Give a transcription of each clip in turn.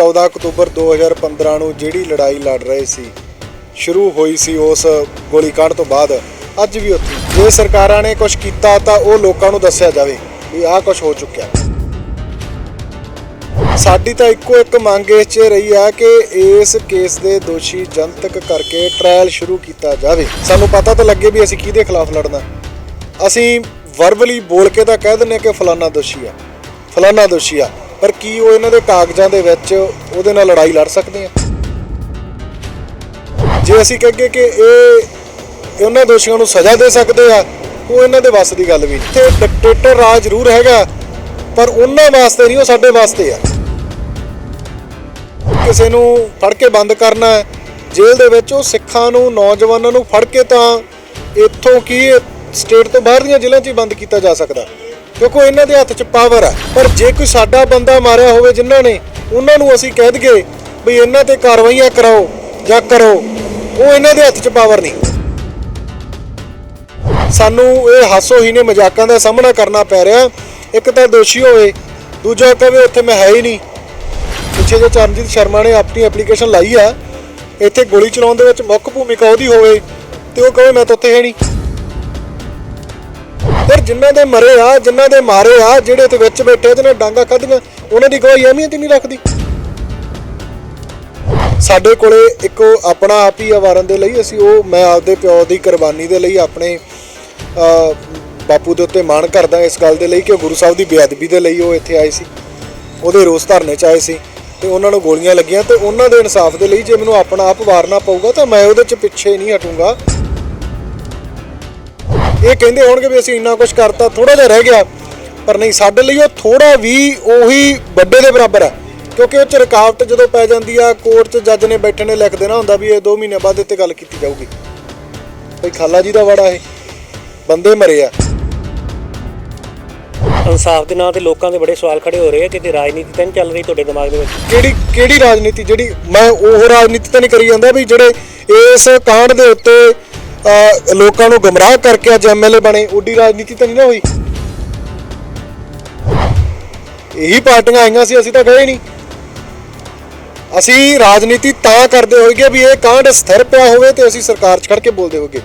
14 October 2015 ਨੂੰ ਜਿਹੜੀ ਲੜਾਈ ਲੜ ਰਹੇ ਸੀ, ਸ਼ੁਰੂ ਹੋਈ ਸੀ ਉਸ ਗੋਲੀकांड ਤੋਂ ਬਾਅਦ। ਅੱਜ ਵੀ ਉੱਥੇ। ਜੇ ਸਰਕਾਰਾਂ ਨੇ ਕੁਝ ਕੀਤਾ ਤਾਂ ਉਹ ਲੋਕਾਂ ਨੂੰ ਦੱਸਿਆ ਜਾਵੇ ਵੀ ਆਹ ਕੁਝ ਹੋ ਚੁੱਕਿਆ। ਸਾਡੀ ਤਾਂ ਇੱਕੋ ਇੱਕ ਮੰਗ ਇਸ 'ਚ ਰਹੀ ਆ ਕਿ ਇਸ ਕੇਸ ਦੇ ਦੋਸ਼ੀ ਜਨਤਕ ਕਰਕੇ ਟ੍ਰਾਇਲ ਸ਼ੁਰੂ ਕੀਤਾ ਜਾਵੇ। ਸਾਨੂੰ ਪਤਾ ਤਾਂ ਲੱਗੇ ਵੀ ਅਸੀਂ ਕਿਹਦੇ ਖਿਲਾਫ ਲੜਨਾ। ਅਸੀਂ ਵਰਬਲੀ ਬੋਲ ਕੇ ਤਾਂ ਕਹਿ ਦਿੰਦੇ ਆ ਕਿ ਫਲਾਨਾ ਦੋਸ਼ੀ ਆ। ਫਲਾਨਾ ਦੋਸ਼ੀ ਆ। ਪਰ ਕੀ ਉਹ ਇਹਨਾਂ ਦੇ ਕਾਗਜ਼ਾਂ ਦੇ ਵਿੱਚ ਉਹਦੇ ਨਾਲ ਲੜਾਈ ਲੜ ਸਕਦੇ ਆ ਜੇ ਅਸੀਂ ਕਹੀਏ ਕਿ ਇਹ ਉਹਨਾਂ ਦੋਸ਼ੀਆਂ ਨੂੰ ਸਜ਼ਾ ਦੇ ਸਕਦੇ ਆ, ਉਹ ਇਹਨਾਂ ਦੇ ਵੱਸ ਦੀ ਗੱਲ ਵੀ ਨਹੀਂ। ਤੇ ਡਿਕਟੇਟਰ ਰਾਜ ਜ਼ਰੂਰ ਹੈਗਾ, ਪਰ ਉਹਨਾਂ ਵਾਸਤੇ ਨਹੀਂ, ਉਹ ਸਾਡੇ ਵਾਸਤੇ ਆ। ਕਿਸੇ ਨੂੰ ਫੜ ਕੇ ਬੰਦ ਕਰਨਾ ਜੇਲ੍ਹ ਦੇ ਵਿੱਚ ਉਹ ਸਿੱਖਾਂ ਨੂੰ, ਨੌਜਵਾਨਾਂ ਨੂੰ ਫੜ ਕੇ ਤਾਂ ਇੱਥੋਂ ਕੀ ਸਟੇਟ ਤੋਂ ਬਾਹਰ ਦੀਆਂ ਜ਼ਿਲ੍ਹਿਆਂ 'ਚ ਹੀ ਬੰਦ ਕੀਤਾ ਜਾ ਸਕਦਾ। ਦੇਖੋ ਇਹਨਾਂ ਦੇ ਹੱਥ 'ਚ ਪਾਵਰ ਆ। ਪਰ ਜੇ ਕੋਈ ਸਾਡਾ ਬੰਦਾ ਮਾਰਿਆ ਹੋਵੇ ਜਿਨ੍ਹਾਂ ਨੇ, ਉਹਨਾਂ ਨੂੰ ਅਸੀਂ ਕਹਿ ਦਈਏ ਵੀ ਇਹਨਾਂ ਤੇ ਕਾਰਵਾਈਆਂ ਕਰਾਓ ਜਾਂ ਕਰੋ, ਉਹ ਇਹਨਾਂ ਦੇ ਹੱਥ 'ਚ ਪਾਵਰ ਨਹੀਂ। ਸਾਨੂੰ ਇਹ ਹਾਸੋਹੀਣੇ ਮਜ਼ਾਕਾਂ ਦਾ ਸਾਹਮਣਾ ਕਰਨਾ ਪੈ ਰਿਹਾ। ਇੱਕ ਤਾਂ ਦੋਸ਼ੀ ਹੋਵੇ, ਦੂਜਾ ਕਹੇ ਉੱਥੇ ਮੈਂ ਹੈ ਹੀ ਨਹੀਂ। ਪਿੱਛੇ ਜੇ ਚਰਨਜੀਤ ਸ਼ਰਮਾ ਨੇ ਆਪਣੀ ਐਪਲੀਕੇਸ਼ਨ ਲਾਈ ਆ। ਇੱਥੇ ਗੋਲੀ ਚਲਾਉਣ ਦੇ ਵਿੱਚ ਮੁੱਖ ਭੂਮਿਕਾ ਉਹਦੀ ਹੋਵੇ ਤੇ ਉਹ ਕਹੇ ਮੈਂ ਤਾਂ ਉੱਥੇ ਹੈ ਨਹੀਂ। ਫਿਰ ਜਿਨ੍ਹਾਂ ਦੇ ਮਰੇ ਆ ਜਿਨ੍ਹਾਂ ਦੇ ਮਾਰੇ ਆ ਜਿਹੜੇ ਤੇ ਵਿੱਚ ਬੈਠੇ ਜਿਹਨਾਂ ਡਾਂਗਾ ਖਾਧੀਆਂ ਉਹਨਾਂ ਦੀ ਕੋਈ ਅਹਿਮੀਅਤ ਹੀ ਨਹੀਂ ਰੱਖਦੀ। ਸਾਡੇ ਕੋਲੇ ਇੱਕ ਆਪਣਾ ਆਪ ਹੀ ਆ ਦੇ ਲਈ ਅਸੀਂ ਉਹ ਮੈਂ ਆਪਦੇ ਪਿਓ ਦੀ ਕੁਰਬਾਨੀ ਦੇ ਲਈ ਆਪਣੇ ਅ, ਬਾਪੂ ਦੇ ਉੱਤੇ ਮਾਣ ਕਰਦਾ ਇਸ ਗੱਲ ਦੇ ਲਈ ਕਿ ਗੁਰੂ ਸਾਹਿਬ ਦੀ ਬੇਅਦਬੀ ਦੇ ਲਈ ਉਹ ਇੱਥੇ ਆਏ ਸੀ। ਉਹਦੇ ਰੋਸ ਧਰਨੇ ਚ ਆਏ ਸੀ ਤੇ ਉਹਨਾਂ ਨੂੰ ਗੋਲੀਆਂ ਲੱਗੀਆਂ ਤੇ ਉਹਨਾਂ ਦੇ ਇਨਸਾਫ ਦੇ ਲਈ ਜੇ ਮੈਨੂੰ ਆਪਣਾ ਆਪ ਵਾਰਨਾ ਪਊਗਾ ਤਾਂ ਮੈਂ ਉਹਦੇ ਚ ਪਿੱਛੇ ਨਹੀਂ ਹਟੂੰਗਾ। ਇਹ ਕਹਿੰਦੇ ਹੋਣਗੇ ਵੀ ਅਸੀਂ ਇੰਨਾ ਕੁਝ ਕਰਤਾ ਥੋੜਾ ਜਿਹਾ ਰਹਿ ਗਿਆ ਪਰ ਨਹੀਂ ਸਾਡੇ ਲਈ ਉਹ ਥੋੜਾ ਵੀ ਉਹੀ ਵੱਡੇ ਦੇ ਬਰਾਬਰ ਹੈ। ਕਿਉਂਕਿ ਉਹ ਚ ਰੁਕਾਵਟ ਜਦੋਂ ਪੈ ਜਾਂਦੀ ਆ ਕੋਰਟ 'ਚ ਜੱਜ ਨੇ ਬੈਠੇ ਨੇ ਲਿਖ ਦੇਣਾ ਹੁੰਦਾ ਵੀ ਇਹ 2 ਮਹੀਨੇ ਬਾਅਦ ਇੱਥੇ ਗੱਲ ਕੀਤੀ ਜਾਊਗੀ। ਭਈ ਖਾਲਾ ਜੀ ਦਾ ਵਾੜਾ ਇਹ ਬੰਦੇ ਮਰੇ ਆ। ਇਨਸਾਫ ਦੇ ਨਾਂ ਤੇ ਲੋਕਾਂ ਦੇ ਬੜੇ ਸਵਾਲ ਖੜੇ ਹੋ ਰਹੇ ਆ ਕਿਤੇ ਰਾਜਨੀਤੀ ਤਾਂ ਨਹੀਂ ਚੱਲ ਰਹੀ ਤੁਹਾਡੇ ਦਿਮਾਗ ਦੇ ਵਿੱਚ? ਕਿਹੜੀ ਕਿਹੜੀ ਰਾਜਨੀਤੀ ਜਿਹੜੀ ਮੈਂ ਉਹ ਰਾਜਨੀਤੀ ਤਾਂ ਨਹੀਂ ਕਰੀ ਜਾਂਦਾ ਵੀ ਜਿਹੜੇ ਇਸ ਕਾਂਡ ਦੇ ਉੱਤੇ ਲੋਕਾਂ ਨੂੰ ਗਮਰਾਹ ਕਰਕੇ ਅੱਜ ਐਮਐਲਏ ਬਣੇ, ਓਡੀ ਰਾਜਨੀਤੀ ਤਾਂ ਨਹੀਂ ਨਾ ਹੋਈ। ਇਹੀ ਪਾਰਟੀਆਂ ਆਈਆਂ ਸੀ, ਅਸੀਂ ਤਾਂ ਗਏ ਨਹੀਂ। ਅਸੀਂ ਰਾਜਨੀਤੀ ਤਾਂ ਕਰਦੇ ਹੋਈਏ ਵੀ ਇਹ ਕਾਂਡ ਸਥਿਰ ਪਿਆ ਹੋਵੇ ਤੇ ਅਸੀਂ ਸਰਕਾਰ 'ਚ ਖੜ ਕੇ ਬੋਲਦੇ ਹੋਗੇ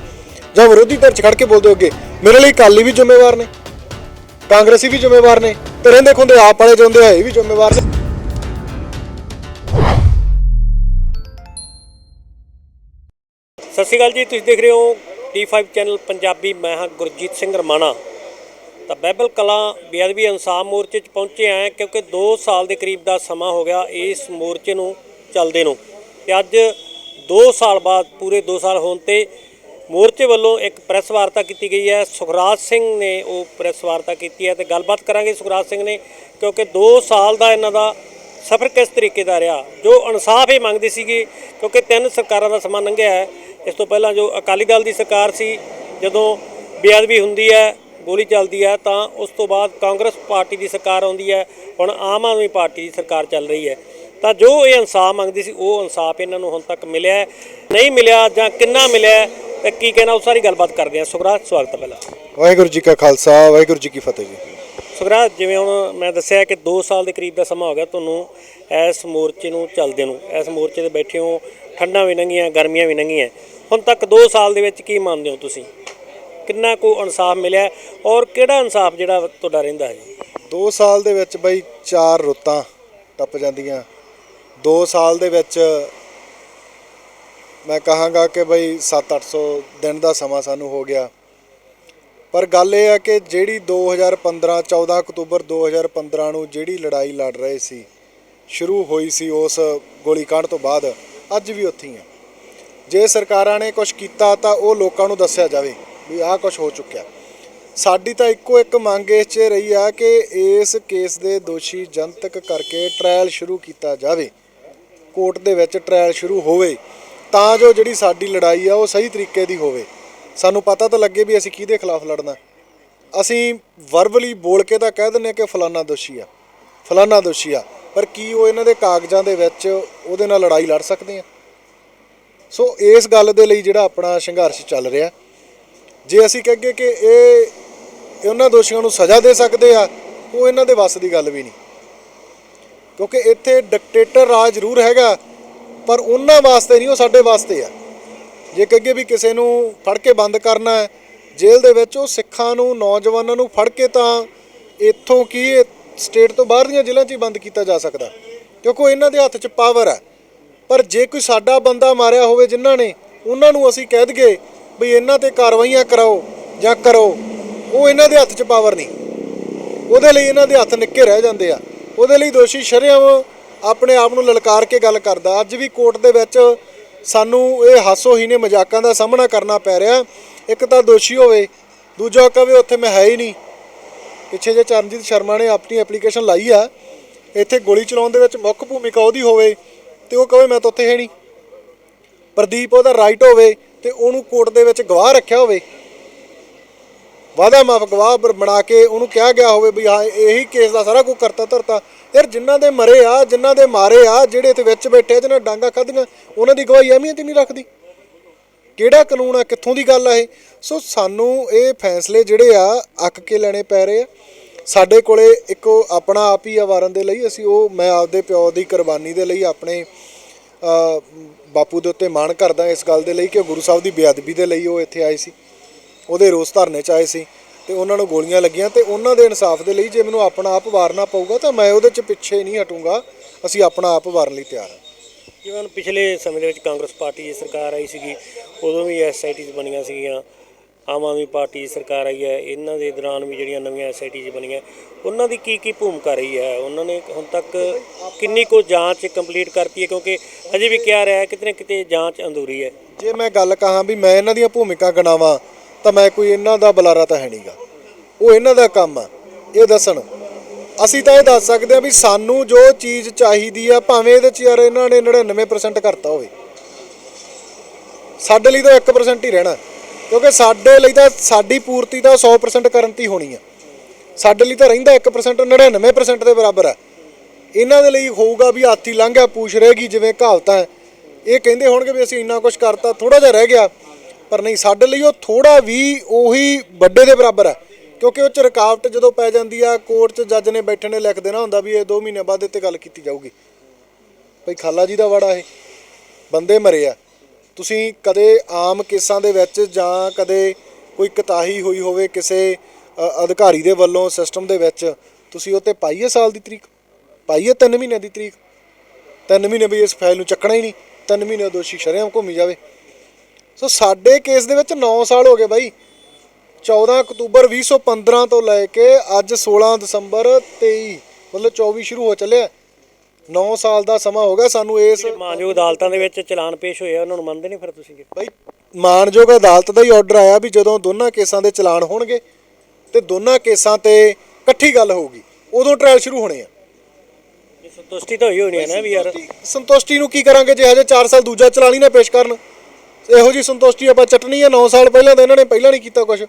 ਜਾਂ ਵਿਰੋਧੀ ਧਿਰ 'ਚ ਖੜ ਕੇ ਬੋਲਦੇ ਹੋਗੇ ਮੇਰੇ ਲਈ ਕਾਲੀ ਵੀ ਜ਼ਿੰਮੇਵਾਰ ਨੇ, ਕਾਂਗਰਸੀ ਵੀ ਜ਼ਿੰਮੇਵਾਰ ਨੇ, ਤੇ ਰਹਿੰਦੇ ਖੁੰਦੇ ਆਪ ਵਾਲੇ ਜਾਂਦੇ ਹੋਏ ਵੀ ਜ਼ਿੰਮੇਵਾਰ ਨੇ। ਸਤਿ ਸ਼੍ਰੀ ਅਕਾਲ ਜੀ, ਤੁਸੀਂ ਦੇਖ ਰਹੇ ਹੋ T5 ਚੈਨਲ ਪੰਜਾਬੀ, ਮੈਂ ਹਾਂ ਗੁਰਜੀਤ ਸਿੰਘ ਰਮਾਣਾ। ਤਾਂ ਬਾਈਬਲ ਕਲਾ ਬੇਅਦਬੀ ਇਨਸਾਫ ਮੋਰਚੇ 'ਚ ਪਹੁੰਚੇ ਆਏ ਕਿਉਂਕਿ 2 ਸਾਲ ਦੇ ਕਰੀਬ ਦਾ ਸਮਾਂ ਹੋ ਗਿਆ ਇਸ ਮੋਰਚੇ ਨੂੰ ਚੱਲਦੇ ਨੂੰ ਤੇ ਅੱਜ 2 ਸਾਲ ਬਾਅਦ, ਪੂਰੇ 2 ਸਾਲ ਹੋਣ ਤੇ ਮੋਰਚੇ ਵੱਲੋਂ ਇੱਕ ਪ੍ਰੈਸ ਵਾਰਤਾ ਕੀਤੀ ਗਈ ਹੈ। ਸੁਖਰਾਜ ਸਿੰਘ ਨੇ ਉਹ ਪ੍ਰੈਸ ਵਾਰਤਾ ਕੀਤੀ ਹੈ ਤੇ ਗੱਲਬਾਤ ਕਰਾਂਗੇ ਸੁਖਰਾਜ ਸਿੰਘ ਨੇ ਕਿਉਂਕਿ 2 ਸਾਲ ਦਾ ਇਹਨਾਂ ਦਾ ਸਫ਼ਰ ਕਿਸ ਤਰੀਕੇ ਦਾ ਰਿਹਾ, ਜੋ ਇਨਸਾਫ ਇਹ ਮੰਗਦੇ ਸੀਗੇ ਕਿਉਂਕਿ ਤਿੰਨ ਸਰਕਾਰਾਂ ਦਾ ਸਮਾਂ ਲੰਘਿਆ ਹੈ। ਇਸ ਤੋਂ ਪਹਿਲਾਂ ਜੋ ਅਕਾਲੀ ਦਲ ਦੀ ਸਰਕਾਰ ਸੀ ਜਦੋਂ ਬੇਅਦਬੀ ਹੁੰਦੀ ਹੈ ਗੋਲੀ ਚੱਲਦੀ ਹੈ ਤਾਂ ਉਸ ਤੋਂ ਬਾਅਦ ਕਾਂਗਰਸ ਪਾਰਟੀ ਦੀ ਸਰਕਾਰ ਆਉਂਦੀ ਹੈ ਹੁਣ ਆਮ ਆਦਮੀ ਪਾਰਟੀ ਦੀ ਸਰਕਾਰ ਚੱਲ ਰਹੀ ਹੈ। ਤਾਂ ਜੋ ਇਹ ਇਨਸਾਫ ਮੰਗਦੀ ਸੀ ਉਹ ਇਨਸਾਫ ਇਹਨਾਂ ਨੂੰ ਹੁਣ ਤੱਕ ਮਿਲਿਆ ਨਹੀਂ ਮਿਲਿਆ ਜਾਂ ਕਿੰਨਾ ਮਿਲਿਆ ਤੇ ਕੀ ਕਹਿਣਾ ਉਹ ਸਾਰੀ ਗੱਲਬਾਤ ਕਰਦੇ ਹਾਂ। ਸੁਖਰਾਜ ਸਵਾਗਤ ਹੈ ਪਹਿਲਾਂ। ਵਾਹਿਗੁਰੂ ਜੀ ਕਾ ਖਾਲਸਾ ਵਾਹਿਗੁਰੂ ਜੀ ਕੀ ਫਤਿਹ ਜੀ। ਸੁਖਰਾਜ ਜਿਵੇਂ ਹੁਣ ਮੈਂ ਦੱਸਿਆ ਕਿ 2 ਸਾਲ ਦੇ ਕਰੀਬ ਦਾ ਸਮਾਂ ਹੋ ਗਿਆ ਤੁਹਾਨੂੰ ਇਸ ਮੋਰਚੇ ਨੂੰ ਚੱਲਦੇ ਨੂੰ। ਇਸ ਮੋਰਚੇ ਤੇ ਬੈਠੇ ਹੋ ਠੰਡਾਂ ਵੀ ਲੰਘੀਆਂ ਗਰਮੀਆਂ ਵੀ ਲੰਘੀਆਂ ਹੁਣ ਤੱਕ 2 ਸਾਲ ਦੇ ਵਿੱਚ ਕੀ ਮੰਨਦੇ ਹੋ ਤੁਸੀਂ? ਕਿੰਨਾ ਕੋ ਇਨਸਾਫ ਮਿਲਿਆ ਔਰ ਕਿਹੜਾ ਇਨਸਾਫ ਜਿਹੜਾ ਤੁਹਾਡਾ ਰਹਿੰਦਾ ਹੈ? ਜੀ 2 ਸਾਲ ਦੇ ਵਿੱਚ ਬਈ ਚਾਰ ਰੁੱਤਾਂ ਟੱਪ ਜਾਂਦੀਆਂ। 2 ਸਾਲ ਦੇ ਵਿੱਚ ਮੈਂ ਕਹਾਂਗਾ ਕਿ ਬਈ 7-800 ਦਿਨ ਦਾ ਸਮਾਂ ਸਾਨੂੰ ਹੋ ਗਿਆ। ਪਰ ਗੱਲ ਇਹ ਆ ਕਿ ਜਿਹੜੀ 2015 14 ਅਕਤੂਬਰ 2015 ਨੂੰ ਜਿਹੜੀ ਲੜਾਈ ਲੜ ਰਹੇ ਸੀ, ਸ਼ੁਰੂ ਹੋਈ ਸੀ ਉਸ ਗੋਲੀकांड ਤੋਂ ਬਾਅਦ, ਅੱਜ ਵੀ ਉੱਥੇ ਹੀ ਆ। ਜੇ ਸਰਕਾਰਾਂ ਨੇ ਕੁਝ ਕੀਤਾ ਤਾਂ ਉਹ ਲੋਕਾਂ ਨੂੰ ਦੱਸਿਆ ਜਾਵੇ ਵੀ ਆਹ ਕੁਝ ਹੋ ਚੁੱਕਿਆ। ਸਾਡੀ ਤਾਂ ਇੱਕੋ ਇੱਕ ਮੰਗ ਇਸ 'ਚ ਰਹੀ ਆ ਕਿ ਇਸ ਕੇਸ ਦੇ ਦੋਸ਼ੀ ਜਨਤਕ ਕਰਕੇ ਟ੍ਰਾਇਲ ਸ਼ੁਰੂ ਕੀਤਾ ਜਾਵੇ। ਕੋਰਟ ਦੇ ਵਿੱਚ ਟ੍ਰਾਇਲ ਸ਼ੁਰੂ ਹੋਵੇ ਤਾਂ ਜੋ ਜਿਹੜੀ ਸਾਡੀ ਲੜਾਈ ਆ ਉਹ ਸਹੀ ਤਰੀਕੇ ਦੀ ਹੋਵੇ। ਸਾਨੂੰ ਪਤਾ ਤਾਂ ਲੱਗੇ ਵੀ ਅਸੀਂ ਕਿਹਦੇ ਖਿਲਾਫ ਲੜਨਾ। ਅਸੀਂ ਵਰਬਲੀ ਬੋਲ ਕੇ ਤਾਂ ਕਹਿ ਦਿੰਦੇ ਆ ਕਿ ਫਲਾਨਾ ਦੋਸ਼ੀ ਆ, ਫਲਾਨਾ ਦੋਸ਼ੀ ਆ, ਪਰ ਕੀ ਉਹ ਇਹਨਾਂ ਦੇ ਕਾਗਜ਼ਾਂ ਦੇ ਵਿੱਚ ਉਹਦੇ ਨਾਲ ਲੜਾਈ ਲੜ ਸਕਦੇ ਆ? ਸੋ ਇਸ ਗੱਲ ਦੇ ਲਈ ਜਿਹੜਾ ਆਪਣਾ ਸੰਘਰਸ਼ ਚੱਲ ਰਿਹਾ, ਜੇ ਅਸੀਂ ਕਹੀਏ ਕਿ ਇਹ ਉਹਨਾਂ ਦੋਸ਼ੀਆਂ ਨੂੰ ਸਜ਼ਾ ਦੇ ਸਕਦੇ ਆ, ਉਹ ਇਹਨਾਂ ਦੇ ਵੱਸ ਦੀ ਗੱਲ ਵੀ ਨਹੀਂ। ਕਿਉਂਕਿ ਇੱਥੇ ਡਿਕਟੇਟਰ ਰਾਜ ਜ਼ਰੂਰ ਹੈਗਾ, ਪਰ ਉਹਨਾਂ ਵਾਸਤੇ ਨਹੀਂ, ਉਹ ਸਾਡੇ ਵਾਸਤੇ ਆ। ਜੇ ਕਹੀਏ ਵੀ ਕਿਸੇ ਨੂੰ ਫੜ ਕੇ ਬੰਦ ਕਰਨਾ ਹੈ, ਜੇਲ੍ਹ ਦੇ ਵਿੱਚ ਉਹ ਸਿੱਖਾਂ ਨੂੰ, ਨੌਜਵਾਨਾਂ ਨੂੰ ਫੜ ਕੇ ਤਾਂ ਇੱਥੋਂ ਕੀ ਸਟੇਟ ਤੋਂ ਬਾਹਰ ਦੀਆਂ ਜ਼ਿਲ੍ਹਿਆਂ 'ਚ ਹੀ ਬੰਦ ਕੀਤਾ ਜਾ ਸਕਦਾ। ਕਿਉਂਕਿ ਇਹਨਾਂ ਦੇ ਹੱਥ 'ਚ ਪਾਵਰ ਹੈ ਪਰ ਜੇ ਕੋਈ ਸਾਡਾ ਬੰਦਾ ਮਾਰਿਆ ਹੋਵੇ ਜਿਨ੍ਹਾਂ ਨੇ, ਉਹਨਾਂ ਨੂੰ ਅਸੀਂ ਕਹਿ ਦਈਏ ਵੀ ਇਹਨਾਂ ਤੇ ਕਾਰਵਾਈਆਂ ਕਰਾਓ ਜਾਂ ਕਰੋ, ਉਹ ਇਹਨਾਂ ਦੇ ਹੱਥ 'ਚ ਪਾਵਰ ਨਹੀਂ। ਉਹਦੇ ਲਈ ਇਹਨਾਂ ਦੇ ਹੱਥ ਨਿੱਕੇ ਰਹਿ ਜਾਂਦੇ ਆ। ਉਹਦੇ ਲਈ ਦੋਸ਼ੀ ਸ਼ਰੇਆਮ ਆਪਣੇ ਆਪ ਨੂੰ ਲਲਕਾਰ ਕੇ ਗੱਲ ਕਰਦਾ। ਅੱਜ ਵੀ ਕੋਰਟ ਦੇ ਵਿੱਚ ਸਾਨੂੰ ਇਹ ਹਾਸੋਹੀਣੇ ਮਜ਼ਾਕਾਂ ਦਾ ਸਾਹਮਣਾ ਕਰਨਾ ਪੈ ਰਿਹਾ। ਇੱਕ ਤਾਂ ਦੋਸ਼ੀ ਹੋਵੇ, ਦੂਜਾ ਕਵੇ ਉੱਥੇ ਮੈਂ ਹੈ ਹੀ ਨਹੀਂ। ਪਿੱਛੇ ਜੇ ਚਰਨਜੀਤ ਸ਼ਰਮਾ ਨੇ ਆਪਣੀ ਐਪਲੀਕੇਸ਼ਨ ਲਾਈ ਆ, ਇੱਥੇ ਗੋਲੀ ਚਲਾਉਣ ਦੇ ਵਿੱਚ ਮੁੱਖ ਭੂਮਿਕਾ ਉਹਦੀ ਹੋਵੇ। ਤੇ ਉਹ ਕਵੇ ਮੈਂ ਤਾਂ ਉੱਥੇ ਹੈ ਨਹੀਂ। ਪ੍ਰਦੀਪ ਉਹਦਾ ਰਾਈਟ ਹੋਵੇ ਤੇ ਉਹਨੂੰ ਕੋਰਟ ਦੇ ਵਿੱਚ ਗਵਾਹ ਰੱਖਿਆ ਹੋਵੇ। ਵਾਦਾ ਮਾਫ ਗਵਾਹ ਬਣਾ ਕੇ ਉਹਨੂੰ ਕਿਹਾ ਗਿਆ ਹੋਵੇ ਵੀ ਹਾਂ ਇਹੀ ਕੇਸ ਦਾ ਸਾਰਾ ਕੁਝ ਕਰਤਾ ਧਰਤਾ। ਯਾਰ ਜਿਨ੍ਹਾਂ ਦੇ ਮਰੇ ਆ ਜਿਨ੍ਹਾਂ ਦੇ ਮਾਰੇ ਆ ਜਿਹੜੇ ਇੱਥੇ ਵਿੱਚ ਬੈਠੇ ਆ, ਜਿਹਨਾਂ ਡਾਂਗਾ ਖਾਧੀਆਂ ਉਹਨਾਂ ਦੀ ਗਵਾਹੀ ਅਹਿਮੀਅਤ ਹੀ ਨਹੀਂ ਰੱਖਦੀ। ਕਿਹੜਾ ਕਾਨੂੰਨ ਆ ਕਿੱਥੋਂ ਦੀ ਗੱਲ ਆ ਇਹ? ਸੋ ਸਾਨੂੰ ਇਹ ਫੈਸਲੇ ਜਿਹੜੇ ਆ ਅੱਕ ਕੇ ਲੈਣੇ ਪੈ ਰਹੇ ਆ। ਸਾਡੇ ਕੋਲੇ ਇੱਕੋ ਆਪਣਾ ਆਪ ਹੀ ਆ ਵਾਰਨ ਦੇ ਲਈ ਅਸੀਂ ਉਹ ਮੈਂ ਆਪਦੇ ਪਿਓ ਦੀ ਕੁਰਬਾਨੀ ਦੇ ਲਈ ਆਪਣੇ ਬਾਪੂ ਦੇ ਉੱਤੇ ਮਾਣ ਕਰਦਾ ਇਸ ਗੱਲ ਦੇ ਲਈ ਕਿ ਉਹ ਗੁਰੂ ਸਾਹਿਬ ਦੀ ਬੇਅਦਬੀ ਦੇ ਲਈ ਉਹ ਇੱਥੇ ਆਏ ਸੀ। ਉਹਦੇ ਰੋਸ ਧਰਨੇ ਚ ਆਏ ਸੀ ਤੇ ਉਹਨਾਂ ਨੂੰ ਗੋਲੀਆਂ ਲੱਗੀਆਂ ਤੇ ਉਹਨਾਂ ਦੇ ਇਨਸਾਫ ਦੇ ਲਈ ਜੇ ਮੈਨੂੰ ਆਪਣਾ ਆਪ ਵਾਰਨਾ ਪਊਗਾ ਤਾਂ ਮੈਂ ਉਹਦੇ ਚ ਪਿੱਛੇ ਨਹੀਂ ਹਟੂੰਗਾ। ਅਸੀਂ ਆਪਣਾ ਆਪ ਵਾਰਨ ਲਈ ਤਿਆਰ ਹਾਂ। ਜਿਵੇਂ ਪਿਛਲੇ ਸਮੇਂ ਦੇ ਵਿੱਚ ਕਾਂਗਰਸ ਪਾਰਟੀ ਦੀ ਸਰਕਾਰ ਆਈ ਸੀਗੀ, ਉਦੋਂ ਵੀ ਐਸਆਈਟੀਜ਼ ਬਣੀਆਂ ਸੀਗੀਆਂ। ਆਮ ਆਦਮੀ ਪਾਰਟੀ ਦੀ ਸਰਕਾਰ ਆਈ ਹੈ, ਇਹਨਾਂ ਦੇ ਦੌਰਾਨ ਵੀ ਜਿਹੜੀਆਂ ਨਵੀਆਂ ਐਸਆਈਟੀਜ਼ ਬਣੀਆਂ, ਉਹਨਾਂ ਦੀ ਕੀ ਕੀ ਭੂਮਿਕਾ ਰਹੀ ਹੈ? ਉਹਨਾਂ ਨੇ ਹੁਣ ਤੱਕ ਕਿੰਨੀ ਕੋ ਜਾਂਚ ਕੰਪਲੀਟ ਕਰਤੀ ਹੈ? ਕਿਉਂਕਿ ਅਜੇ ਵੀ ਕਿਹਾ ਰਿਹਾ ਹੈ, ਕਿਤੇ ਨਾ ਕਿਤੇ ਜਾਂਚ ਅਧੂਰੀ ਹੈ। ਜੇ ਮੈਂ ਗੱਲ ਕਹਾਂ ਵੀ ਮੈਂ ਇਹਨਾਂ ਦੀਆਂ ਭੂਮਿਕਾ ਗਣਾਵਾਂ, ਤਾਂ ਮੈਂ ਕੋਈ ਇਹਨਾਂ ਦਾ ਬੁਲਾਰਾ ਤਾਂ ਹੈ ਨਹੀਂਗਾ। ਉਹ ਇਹਨਾਂ ਦਾ ਕੰਮ ਆ। ਇਹ ਦੱਸਣ, ਅਸੀਂ ਤਾਂ ਇਹ ਦੱਸ ਸਕਦੇ ਆ ਵੀ ਸਾਨੂੰ ਜੋ ਚੀਜ਼ ਚਾਹੀਦੀ ਆ, ਭਾਵੇਂ ਇਹਦੇ ਚ ਯਾਰ ਇਹਨਾਂ ਨੇ 99% ਕਰਤਾ ਹੋਵੇ, ਸਾਡੇ ਲਈ ਤਾਂ 1% ਹੀ ਰਹਿਣਾ। ਕਿਉਂਕਿ ਸਾਡੇ ਲਈ ਤਾਂ ਸਾਡੀ ਪੂਰਤੀ ਤਾਂ 100% ਕਰਨ ਤੇ ਹੋਣੀ ਆ। ਸਾਡੇ ਲਈ ਤਾਂ ਰਹਿੰਦਾ 1% 99% ਦੇ ਬਰਾਬਰ ਆ। ਇਹਨਾਂ ਦੇ ਲਈ ਹੋਊਗਾ ਵੀ ਹਾਥੀ ਲੰਘਿਆ ਪੂਛ ਰਹੇਗੀ ਜਿਵੇਂ ਕਹਾਵਤਾਂ ਹੈ। ਇਹ ਕਹਿੰਦੇ ਹੋਣਗੇ ਵੀ ਅਸੀਂ ਇੰਨਾ ਕੁਝ ਕਰਤਾ ਥੋੜਾ ਜਿਹਾ ਰਹਿ ਗਿਆ। ਪਰ ਨਹੀਂ, ਸਾਡੇ ਲਈ ਉਹ ਥੋੜਾ ਵੀ ਉਹੀ ਵੱਡੇ ਦੇ ਬਰਾਬਰ ਹੈ ਕਿਉਂਕਿ ਉਹ ਚ ਰੁਕਾਵਟ ਜਦੋਂ ਪੈ ਜਾਂਦੀ ਆ, ਕੋਰਟ 'ਚ ਜੱਜ ਨੇ ਬੈਠੇ ਨੇ, ਲਿਖ ਦੇਣਾ ਹੁੰਦਾ ਵੀ ਇਹ 2 ਮਹੀਨੇ ਬਾਅਦ ਇਹ 'ਤੇ ਗੱਲ ਕੀਤੀ ਜਾਊਗੀ। ਭਈ ਖਾਲਾ ਜੀ ਦਾ ਵਾੜਾ ਇਹ। ਬੰਦੇ ਮਰੇ ਆ। ਤੁਸੀਂ ਕਦੇ ਆਮ ਕੇਸਾਂ ਦੇ ਵਿੱਚ ਜਾਂ ਕਦੇ ਕੋਈ ਕਤਾਹੀ ਹੋਈ ਹੋਵੇ ਕਿਸੇ ਅਧਿਕਾਰੀ ਦੇ ਵੱਲੋਂ ਸਿਸਟਮ ਦੇ ਵਿੱਚ, ਤੁਸੀਂ ਉਹ ਤਾਂ ਪਾਈ ਹੈ ਸਾਲ ਦੀ ਤਰੀਕ? ਪਾਈ ਹੈ 3 ਮਹੀਨੇ ਦੀ ਤਰੀਕ? 3 ਮਹੀਨੇ ਵੀ ਇਸ ਫਾਈਲ ਨੂੰ ਚੱਕਣਾ ਹੀ ਨਹੀਂ 3 ਮਹੀਨੇ ਦੋਸ਼ੀ ਸ਼ਰੇਆਮ ਘੁੰਮੀ ਜਾਵੇ। ਸੋ ਸਾਡੇ ਕੇਸ ਦੇ ਵਿੱਚ 9 ਸਾਲ ਹੋ ਗਏ ਬਾਈ। 14 ਅਕਤੂਬਰ 2015 ਤੋਂ ਲੈ ਕੇ ਅੱਜ 16 ਦਸੰਬਰ 23 ਮਤਲਬ 24 ਸ਼ੁਰੂ ਹੋ ਚੱਲਿਆ। 9 ਸਾਲ ਦਾ ਸਮਾਂ ਹੋ ਗਿਆ ਸਾਨੂੰ ਇਸ ਮਾਨਯੋਗ ਅਦਾਲਤਾਂ ਦੇ ਵਿੱਚ ਚਲਾਨ ਪੇਸ਼ ਹੋਏ ਆ ਉਹਨਾਂ ਨੂੰ ਮੰਨਦੇ ਨਹੀਂ ਫਿਰ ਤੁਸੀਂ ਬਈ ਮਾਨਯੋਗ ਅਦਾਲਤ ਦਾ ਹੀ ਆਰਡਰ ਆਇਆ ਵੀ ਜਦੋਂ ਦੋਨਾਂ ਕੇਸਾਂ ਦੇ ਚਲਾਨ ਹੋਣਗੇ ਤੇ ਦੋਨਾਂ ਕੇਸਾਂ ਤੇ ਇਕੱਠੀ ਗੱਲ ਹੋਊਗੀ ਉਦੋਂ ਟ੍ਰਾਇਲ ਸ਼ੁਰੂ ਹੋਣੇ ਆ। ਸੰਤੁਸ਼ਟੀ ਤਾਂ ਹੋਈ ਹੋਣੀ ਹੈ ਨਾ ਵੀ ਯਾਰ। ਸੰਤੁਸ਼ਟੀ- ਸੰਤੁਸ਼ਟੀ ਨੂੰ ਕੀ ਕਰਾਂਗੇ ਜੇ ਹਜੇ 4 ਸਾਲ ਦੂਜਾ ਚਲਾਨ ਹੀ ਨਾ ਪੇਸ਼ ਕਰਨ? ਇਹੋ ਜੀ ਸੰਤੁਸ਼ਟੀ ਆਪਾਂ ਚਟਣੀ ਆ 9 ਸਾਲ ਪਹਿਲਾਂ ਤਾਂ ਇਹਨਾਂ ਨੇ ਪਹਿਲਾਂ ਨਹੀਂ ਕੀਤਾ ਕੁਝ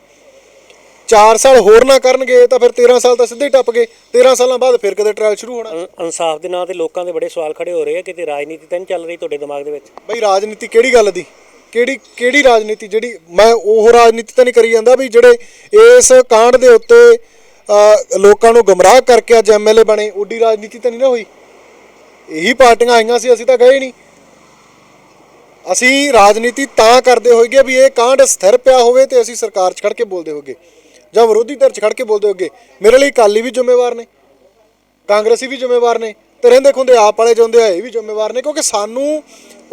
4 ਸਾਲ ਹੋਰ ਨਾ ਕਰਨਗੇ ਤਾਂ ਫਿਰ 13 ਸਾਲ ਤਾਂ ਸਿੱਧੇ ਟੱਪ ਗਏ। 13 ਸਾਲਾਂ ਬਾਅਦ ਫਿਰ ਕਦੇ ਟ੍ਰਾਇਲ ਸ਼ੁਰੂ ਹੋਣਾ। ਇਨਸਾਫ ਦੇ ਨਾਂ ਤੇ ਲੋਕਾਂ ਦੇ ਬੜੇ ਸਵਾਲ ਖੜੇ ਹੋ ਰਹੇ ਆ। ਕਿਤੇ ਰਾਜਨੀਤੀ ਤਾਂ ਨਹੀਂ ਚੱਲ ਰਹੀ ਤੁਹਾਡੇ ਦਿਮਾਗ ਦੇ ਵਿੱਚ? ਬਈ ਰਾਜਨੀਤੀ ਕਿਹੜੀ ਗੱਲ ਦੀ? ਕਿਹੜੀ ਕਿਹੜੀ ਰਾਜਨੀਤੀ ਜਿਹੜੀ ਮੈਂ ਉਹ ਰਾਜਨੀਤੀ ਤਾਂ ਨਹੀਂ ਕਰੀ ਜਾਂਦਾ ਵੀ ਜਿਹੜੇ ਇਸ ਕਾਂਡ ਦੇ ਉੱਤੇ ਅ, ਲੋਕਾਂ ਨੂੰ ਗਮਰਾਹ ਕਰਕੇ ਅੱਜ ਐਮਐਲਏ ਬਣੇ। ਓਡੀ ਰਾਜਨੀਤੀ ਤਾਂ ਨਹੀਂ ਨਾ ਹੋਈ। ਇਹੀ ਪਾਰਟੀਆਂ ਆਈਆਂ ਸੀ ਅਸੀਂ ਤਾਂ ਗਏ ਨਹੀਂ ਅਸੀਂ ਰਾਜਨੀਤੀ ਤਾਂ ਕਰਦੇ ਹੋਈਏ ਵੀ ਇਹ ਕਾਂਡ ਸਥਿਰ ਪਿਆ ਹੋਵੇ ਤੇ ਅਸੀਂ ਸਰਕਾਰ 'ਚ ਖੜ ਕੇ ਬੋਲਦੇ ਹੋਗੇ ਜਾਂ ਵਿਰੋਧੀ ਧਿਰ 'ਚ ਖੜ ਕੇ ਬੋਲਦੇ ਹੋਗੇ ਮੇਰੇ ਲਈ ਅਕਾਲੀ ਵੀ ਜ਼ਿੰਮੇਵਾਰ ਨੇ, ਕਾਂਗਰਸੀ ਵੀ ਜ਼ਿੰਮੇਵਾਰ ਨੇ, ਤੇ ਰਹਿੰਦੇ ਖੁੰਦੇ ਆਪ ਵਾਲੇ ਜਾਂਦੇ ਆ, ਇਹ ਵੀ ਜ਼ਿੰਮੇਵਾਰ ਨੇ, ਕਿਉਂਕਿ ਸਾਨੂੰ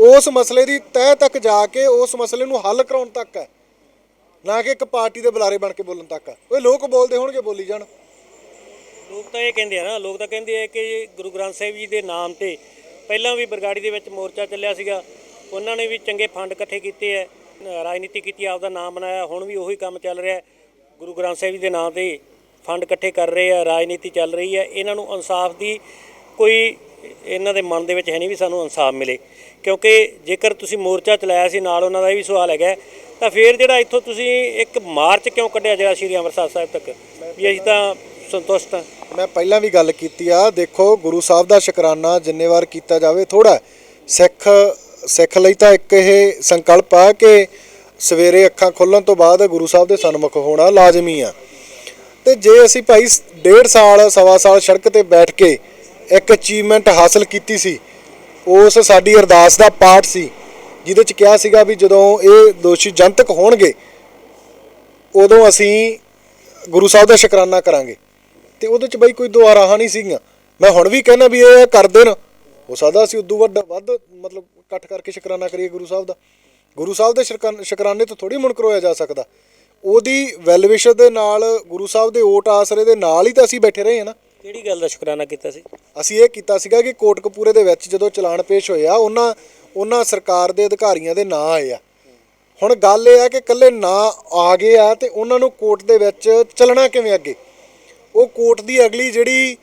ਉਸ ਮਸਲੇ ਦੀ ਤਹਿ ਤੱਕ ਜਾ ਕੇ ਉਸ ਮਸਲੇ ਨੂੰ ਹੱਲ ਕਰਾਉਣ ਤੱਕ ਹੈ। ਨਾ ਕਿ ਇੱਕ ਪਾਰਟੀ ਦੇ ਬੁਲਾਰੇ ਬਣ ਕੇ ਬੋਲਣ ਤੱਕ ਹੈ। ਓਏ ਲੋਕ ਬੋਲਦੇ ਹੋਣਗੇ ਬੋਲੀ ਜਾਣ। ਲੋਕ ਤਾਂ ਇਹ ਕਹਿੰਦੇ ਆ ਨਾ, ਲੋਕ ਤਾਂ ਕਹਿੰਦੇ ਆ ਕਿ ਗੁਰੂ ਗ੍ਰੰਥ ਸਾਹਿਬ ਜੀ ਦੇ ਨਾਮ ਤੇ ਪਹਿਲਾਂ ਵੀ ਬਰਗਾੜੀ ਦੇ ਵਿੱਚ ਮੋਰਚਾ ਚੱਲਿਆ ਸੀਗਾ। ਉਹਨਾਂ ਨੇ ਵੀ ਚੰਗੇ ਫੰਡ ਇਕੱਠੇ ਕੀਤੇ ਐ ਰਾਜਨੀਤੀ ਕੀਤੀ ਆਪ ਦਾ ਨਾਮ ਬਣਾਇਆ, ਹੁਣ ਵੀ ਉਹੀ ਕੰਮ ਚੱਲ ਰਿਹਾ। ਗੁਰੂ ਗ੍ਰੰਥ ਸਾਹਿਬ ਜੀ ਦੇ ਨਾਂ ਤੇ ਫੰਡ ਇਕੱਠੇ ਕਰ ਰਹੇ ਆ, ਰਾਜਨੀਤੀ ਚੱਲ ਰਹੀ ਹੈ ਇਹਨਾਂ ਨੂੰ ਇਨਸਾਫ ਦੀ ਕੋਈ ਇਹਨਾਂ ਦੇ ਮਨ ਦੇ ਵਿੱਚ ਹੈ ਨਹੀਂ ਵੀ ਸਾਨੂੰ ਇਨਸਾਫ ਮਿਲੇ। ਕਿਉਂਕਿ ਜੇਕਰ ਤੁਸੀਂ ਮੋਰਚਾ ਚਲਾਇਆ ਸੀ, ਨਾਲ ਉਹਨਾਂ ਦਾ ਇਹ ਵੀ ਸਵਾਲ ਹੈਗਾ, ਤਾਂ ਫਿਰ ਜਿਹੜਾ ਇੱਥੋਂ ਤੁਸੀਂ ਇੱਕ ਮਾਰਚ ਕਿਉਂ ਕੱਢਿਆ ਜਿਹੜਾ ਸ਼੍ਰੀ ਅੰਮ੍ਰਿਤਸਰ ਸਾਹਿਬ ਤੱਕ? ਵੀ ਅਸੀਂ ਤਾਂ ਸੰਤੁਸ਼ਟ ਹਾਂ। ਮੈਂ ਪਹਿਲਾਂ ਵੀ ਗੱਲ ਕੀਤੀ ਆ, ਦੇਖੋ ਗੁਰੂ ਸਾਹਿਬ ਦਾ ਸ਼ੁਕਰਾਨਾ ਜਿੰਨੇ ਵਾਰ ਕੀਤਾ ਜਾਵੇ ਥੋੜਾ ਸਿੱਖ ਸਿੱਖ ਲਈ ਤਾਂ ਇੱਕ ਇਹ ਸੰਕਲਪ ਆ ਕਿ ਸਵੇਰੇ ਅੱਖਾਂ ਖੁੱਲਣ ਤੋਂ ਬਾਅਦ ਗੁਰੂ ਸਾਹਿਬ ਦੇ ਸਨਮੁਖ ਹੋਣਾ ਲਾਜ਼ਮੀ ਆ। ਤੇ ਜੇ ਅਸੀਂ ਭਾਈ ਡੇਢ ਸਾਲ, ਸਵਾ ਸਾਲ ਸੜਕ ਤੇ ਬੈਠ ਕੇ ਇੱਕ ਅਚੀਵਮੈਂਟ ਹਾਸਲ ਕੀਤੀ ਸੀ, ਉਸ ਸਾਡੀ ਅਰਦਾਸ ਦਾ ਪਾਠ ਸੀ, ਜਿਹਦੇ ਚ ਕਿਹਾ ਸੀਗਾ ਵੀ ਜਦੋਂ ਇਹ ਦੋਸ਼ੀ ਜਨਤਕ ਹੋਣਗੇ, ਉਦੋਂ ਅਸੀਂ ਗੁਰੂ ਸਾਹਿਬ ਦਾ ਸ਼ੁਕਰਾਨਾ ਕਰਾਂਗੇ। ਤੇ ਉਹਦੇ ਚ ਬਈ ਕੋਈ ਦੁਆਰਾਹਾਂ ਨਹੀਂ ਸੀਗੀਆਂ। ਮੈਂ ਹੁਣ ਵੀ ਕਹਿੰਦਾ ਵੀ ਇਹ ਕਰ ਦੇਣ। ਹੋ ਸਕਦਾ ਅਸੀਂ ਉਦੋਂ ਵੱਡਾ ਵੱਧ ਮਤਲਬ ਇਕੱਠ ਕਰਕੇ ਸ਼ੁਕਰਾਨਾ ਕਰੀਏ ਗੁਰੂ ਸਾਹਿਬ ਦਾ। ਗੁਰੂ ਸਾਹਿਬ ਦੇ ਸ਼ੁਕਰਾਨ- ਤੋਂ ਥੋੜੀ ਮੁਣ ਕਰਵਾਇਆ ਜਾ ਸਕਦਾ। ਉਹਦੀ ਵੈਲਵਿਸ਼ਨ ਦੇ ਨਾਲ ਗੁਰੂ ਸਾਹਿਬ ਦੇ ਓਟ ਆਸਰੇ ਦੇ ਨਾਲ ਹੀ ਤਾਂ ਅਸੀਂ ਬੈਠੇ ਰਹੇ ਹਾਂ ਨਾ। ਕਿਹੜੀ ਗੱਲ ਦਾ ਸ਼ੁਕਰਾਨਾ ਕੀਤਾ ਸੀ? ਅਸੀਂ ਇਹ ਕੀਤਾ ਸੀਗਾ ਕਿ ਕੋਟਕਪੂਰੇ ਦੇ ਵਿੱਚ ਜਦੋਂ ਚਲਾਨ ਪੇਸ਼ ਹੋਇਆ ਉਹਨਾਂ ਉਹਨਾਂ ਸਰਕਾਰ ਦੇ ਅਧਿਕਾਰੀਆਂ ਦੇ ਨਾਂ ਆਏ ਆ। ਹੁਣ ਗੱਲ ਇਹ ਆ ਕਿ ਕੱਲੇ ਨਾਂ ਆ ਗਏ ਆ ਤੇ ਉਹਨਾਂ ਨੂੰ ਕੋਰਟ ਦੇ ਵਿੱਚ ਚੱਲਣਾ ਕਿਵੇਂ ਅੱਗੇ? ਉਹ ਕੋਰਟ ਦੀ ਅਗਲੀ ਜਿਹੜੀ